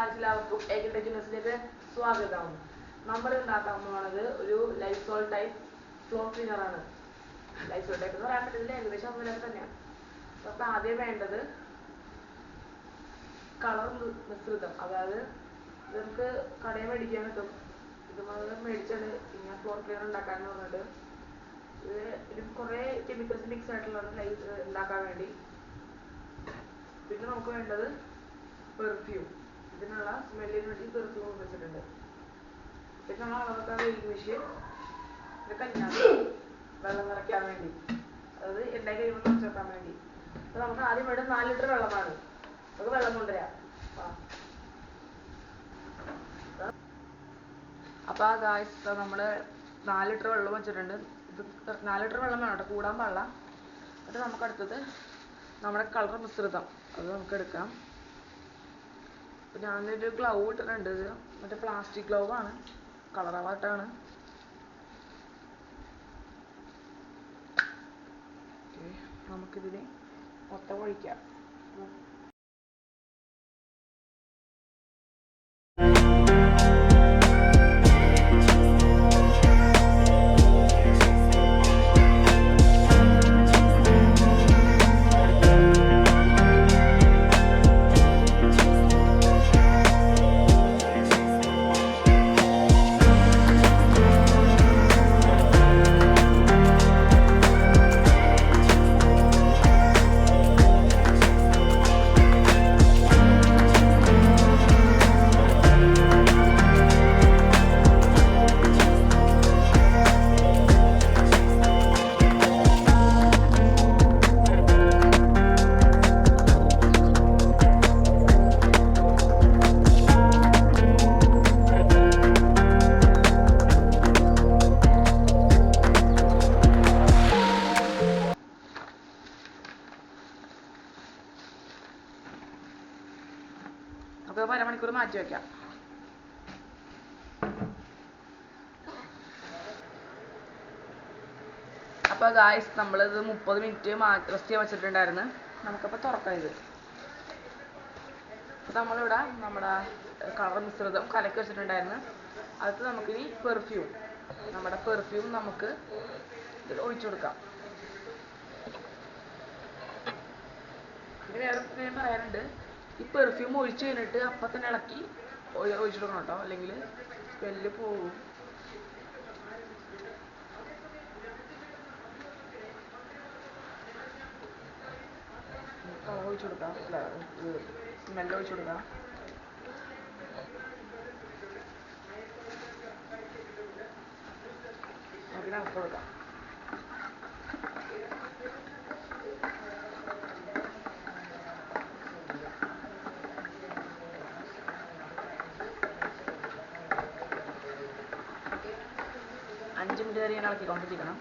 ഏകൽ ടെക്നോസിലേക്ക് സ്വാഗതം. നമ്മൾ ഉണ്ടാക്കാൻ പോകുന്നത് ഒരു ലൈസോൾ ടൈപ്പ് ഫ്ലോർ ക്ലീനർ ആണ്. ലൈസോൾ ടൈപ്പ് എന്ന് പറയാൻ പറ്റില്ല ഏകദേശം അതുപോലെ തന്നെയാണ്. നമുക്ക് ആദ്യം വേണ്ടത് കളർ മിശ്രിതം. അതായത് നമുക്ക് കടയിൽ മേടിക്കാൻ കിട്ടും ഇത് നമ്മൾ മേടിച്ചാണ് ഇങ്ങനെ ഫ്ലോർ ക്ലീനർ ഉണ്ടാക്കാൻ പറഞ്ഞിട്ട് ഇത് ഇതിൽ കുറേ കെമിക്കൽസ് മിക്സ് ആയിട്ടുള്ളതാണ് ലൈസ് ഉണ്ടാക്കാൻ വേണ്ടി. പിന്നെ നമുക്ക് വേണ്ടത് പെർഫ്യൂം ഇതിനുള്ള സ്മെല്ലിന് വേണ്ടി പെർഫ്യൂം വെച്ചിട്ടുണ്ട്. പിന്നെ നമ്മൾ അളവെക്കാൻ വെയിറ്റ് മെഷീൻ ഇത് കഞ്ഞാറ് വെള്ളം നിറയ്ക്കാൻ വേണ്ടി. അതായത് എണ്ണ കഴിയുമ്പോൾ നിറച്ച് വെക്കാൻ വേണ്ടി. അപ്പൊ നമുക്ക് ആദ്യം വേണ്ടത് നാല് ലിറ്റർ വെള്ളമാണ്. നമുക്ക് വെള്ളം കൊണ്ടുവരാം. അപ്പൊ ആ ഗായ്സ് നമ്മൾ നാല് ലിറ്റർ വെള്ളം വെച്ചിട്ടുണ്ട്. ഇത് നാല് ലിറ്റർ വെള്ളം വേണം കേട്ടോ. കൂടാൻ പാടില്ല. എന്നിട്ട് നമുക്ക് അടുത്തത് നമ്മുടെ കളർ മിശ്രിതം. അത് നമുക്ക് എടുക്കാം. അപ്പൊ ഞാനൊരു ഗ്ലൗ ഇട്ടിട്ടുണ്ട്. ഇത് മറ്റേ പ്ലാസ്റ്റിക് ഗ്ലൗ ആണ്. കളറായിട്ടാണ് നമുക്കിതിന് മൊത്തം ഒഴിക്കാം. അരമണിക്കൂർ മാറ്റി വെക്കാം. അപ്പൊ ഗായ്സ് നമ്മളിത് മുപ്പത് മിനിറ്റ് റെസ്റ്റ് ചെയ്യാൻ വെച്ചിട്ടുണ്ടായിരുന്നു. നമുക്കപ്പോൾ തുറക്കാം ഇത്. നമ്മളിവിടെ നമ്മുടെ കളർ മിശ്രിതം കലക്കി വെച്ചിട്ടുണ്ടായിരുന്നു. അടുത്ത് നമുക്കിനി പെർഫ്യൂം നമ്മുടെ പെർഫ്യൂം നമുക്ക് ഇതിൽ ഒഴിച്ചു കൊടുക്കാം. കാര്യം പറയാനുണ്ട്. ഈ പെർഫ്യൂം ഒഴിച്ചു കഴിഞ്ഞിട്ട് അപ്പം തന്നെ ഇളക്കി ഒഴി- ഒഴിച്ചു കൊടുക്കണം കേട്ടോ അല്ലെങ്കിൽ സ്മെല്ല് പോകും. ഒഴിച്ചു കൊടുക്കാം. സ്മെല്ല് ഒഴിച്ചു കൊടുക്കാം. ഇളക്കി കൊടുക്കാം. അഞ്ച് മിനിറ്റ് വരെ ഇളക്കി കൊണ്ടിരിക്കണം.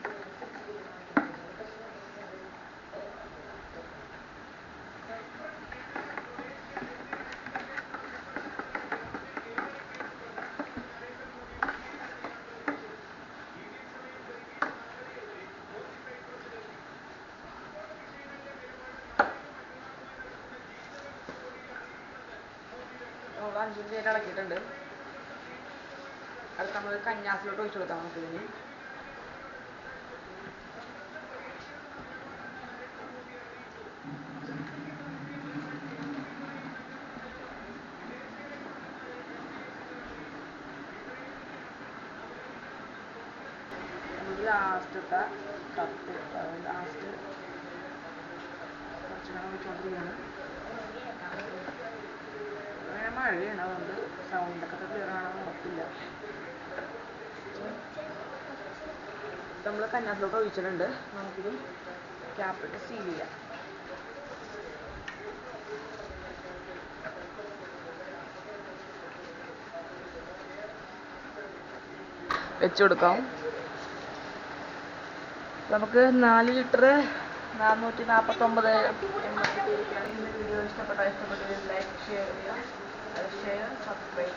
അഞ്ച് മിനിറ്റ് ഇളക്കിയിട്ടുണ്ട്. അത് നമ്മൾ കന്യാസിലോട്ട് ഒഴിച്ചു കൊടുക്കാം നമുക്ക് ഇതിന് ലാസ്റ്റത്തെ കപ്പ് ലാസ്റ്റ് കുറച്ച് നേരം ഒഴിച്ചുകൊണ്ടിരിക്കുകയാണ് അങ്ങനെ മഴയാണ് അതുകൊണ്ട് സൗണ്ടൊക്കെ ക്ലിയർ ആണെന്ന് ഉറപ്പില്ല. നമ്മൾ കന്നാത്തിലോട്ട് ഒഴിച്ചിട്ടുണ്ട്. നമുക്കിത് ക്യാപ്പിട്ട് സീൽ ചെയ്യാം. വെച്ചു കൊടുക്കാം. നമുക്ക് നാല് ലിറ്റർ നാനൂറ്റി നാൽപ്പത്തൊമ്പത് വീഡിയോ ഇഷ്ടപ്പെട്ട ഇഷ്ടപ്പെട്ട ലൈക്ക് ഷെയർ ചെയ്യുക. Share subscribe